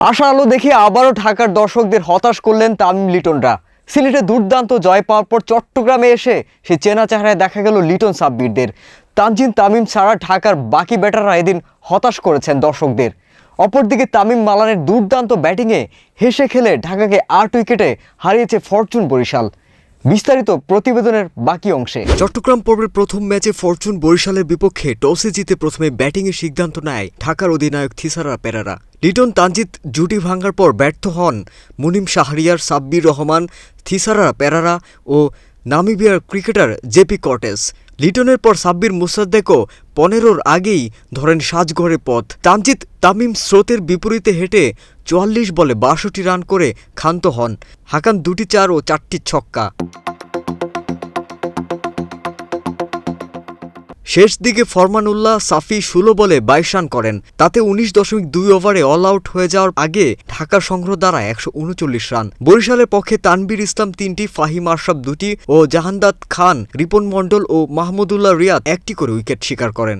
আশা আলো দেখে আবারও ঢাকার দর্শকদের হতাশ করলেন তামিম লিটনরা। সিলেটে দুর্দান্ত জয় পাওয়ার পর চট্টগ্রামে এসে সে চেনা চেহারায় দেখা গেল লিটন সাব্বিরদের। তানজিন, তামিম ছাড়া ঢাকার বাকি ব্যাটাররা এদিন হতাশ করেছেন দর্শকদের। অপরদিকে তামিম মালানের দুর্দান্ত ব্যাটিংয়ে হেসে খেলে ঢাকাকে আট উইকেটে হারিয়েছে ফরচুন বরিশাল। বিস্তারিত প্রতিবেদনের বাকি অংশে। চট্টগ্রাম পর্বের প্রথম ম্যাচে ফরচুন বরিশালের বিপক্ষে টসে জিতে প্রথমে ব্যাটিংয়ের সিদ্ধান্ত নেয় ঢাকার অধিনায়ক থিসারা পেরারা। লিটন তানজিৎ জুটি ভাঙার পর ব্যর্থ হন মুনিম শাহরিয়ার, সাব্বির রহমান, থিসারা পেরারা ও নামিবিয়ার ক্রিকেটার জেপি কর্টেস। লিটনের পর সাব্বির মুসাদ্দেকও পনেরোর আগেই ধরেন সাজঘরে পথ। তানজিৎ তামিম স্রোতের বিপরীতে হেঁটে চুয়াল্লিশ বলে বাষট্টি রান করে ক্ষান্ত হন। হাকান দুটি চার ও চারটি ছক্কা। শেষ দিকে ফরমানুল্লাহ সাফি ষোলো বলে বাইশ রান করেন। তাতে উনিশ দশমিক দুই ওভারে অল আউট হয়ে যাওয়ার আগে ঢাকা সংগ্রহ দ্বারা একশো উনচল্লিশ রান। বরিশালের পক্ষে তানবির ইসলাম তিনটি, ফাহিম আশরাফ দুটি ও জাহান্দাদ খান, রিপন মণ্ডল ও মাহমুদুল্লাহ রিয়াদ একটি করে উইকেট শিকার করেন।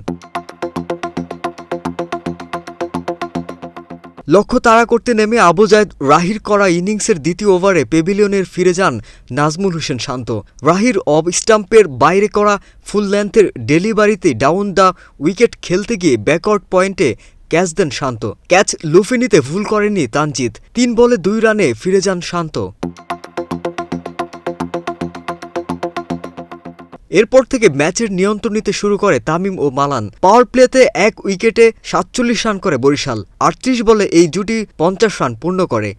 লক্ষ্য তাড়া করতে নেমে আবু জায়দ রাহির করা ইনিংসের দ্বিতীয় ওভারে পেভিলিয়নের ফিরে যান নাজমুল হোসেন শান্ত। রাহির অব স্টাম্পের বাইরে করা ফুল লেন্থের ডেলিভারিতে ডাউন দ্য উইকেট খেলতে গিয়ে ব্যাকআউট পয়েন্টে ক্যাচ দেন শান্ত। ক্যাচ লুফে নিতে ভুল করেনি তানজিৎ। তিন বলে দুই রানে ফিরে যান শান্ত। এরপর থেকে ম্যাচের নিয়ন্ত্রণ নিতে শুরু করে তামিম ও মালান। পাওয়ার প্লেতে এক উইকেটে সাতচল্লিশ রান করে বরিশাল, আটত্রিশ বলে এই জুটি পঞ্চাশ রান পূর্ণ করে।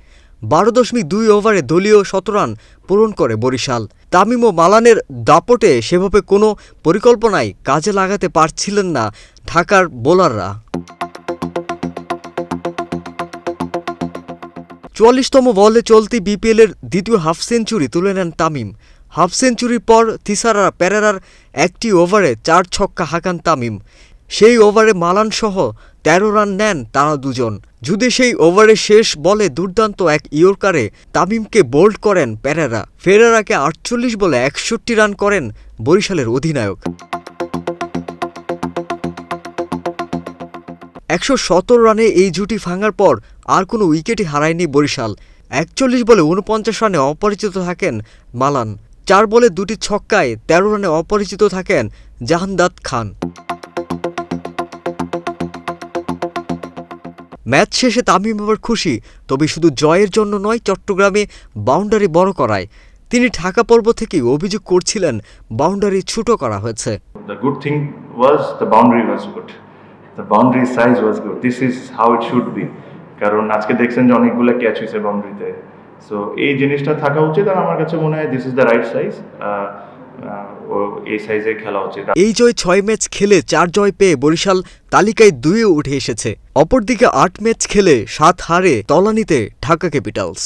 বারো দশমিক দুই ওভারে দলীয় শত রান পূরণ করে বরিশাল। তামিম ও মালানের দাপটে সেভাবে কোনো পরিকল্পনাই কাজে লাগাতে পারছিলেন না ঢাকার বোলাররা। চুয়াল্লিশতম বলে চলতি বিপিএলের দ্বিতীয় হাফ সেঞ্চুরি তুলে নেন তামিম। হাফ সেঞ্চুরির পর থিসারা প্যারেরার একটি ওভারে চার ছক্কা হাঁকান তামিম। সেই ওভারে মালান সহ তেরো রান নেন তারা দুজন। যদি সেই ওভারে শেষ বলে দুর্দান্ত এক ইয়র্কারে তামিমকে বোল্ড করেন প্যারেরা ফেরারাকে আটচল্লিশ বলে একষট্টি রান করেন বরিশালের অধিনায়ক। একশো সতেরো রানে এই জুটি ভাঙার পর আর কোনো উইকেটই হারায়নি বরিশাল। একচল্লিশ বলে উনপঞ্চাশ রানে অপরিচিত থাকেন মালান। চার বলে দুটি ছক্কায় তেরো রানে অপরিচিত থাকেন জাহান্দাত খান ম্যাচ শেষে তামিম আবার খুশি, তবে শুধু জয়ের জন্য নয়, চট্টগ্রামে বাউন্ডারি বড় করায় তিনি ঢাকা পর্ব থেকেই অভিযোগ করছিলেন, বাউন্ডারি ছোটো করা হয়েছে The good thing was the boundary was good. The boundary size was good. This is how it should be. কারণ আজকে দেখছেন যে অনেকগুলো ক্যাচ হয়েছে বাউন্ডারিতে সো এই জিনিসটা থাকা উচিত আর আমার কাছে মনে হয় this is the right size এই সাইজে খেলা উচিত। এই জয় ছয় ম্যাচ খেলে চার জয় পেয়ে বরিশাল তালিকায় দুয়ে উঠে এসেছে। অপরদিকে আট ম্যাচ খেলে সাত হারে তলানিতে ঢাকা ক্যাপিটালস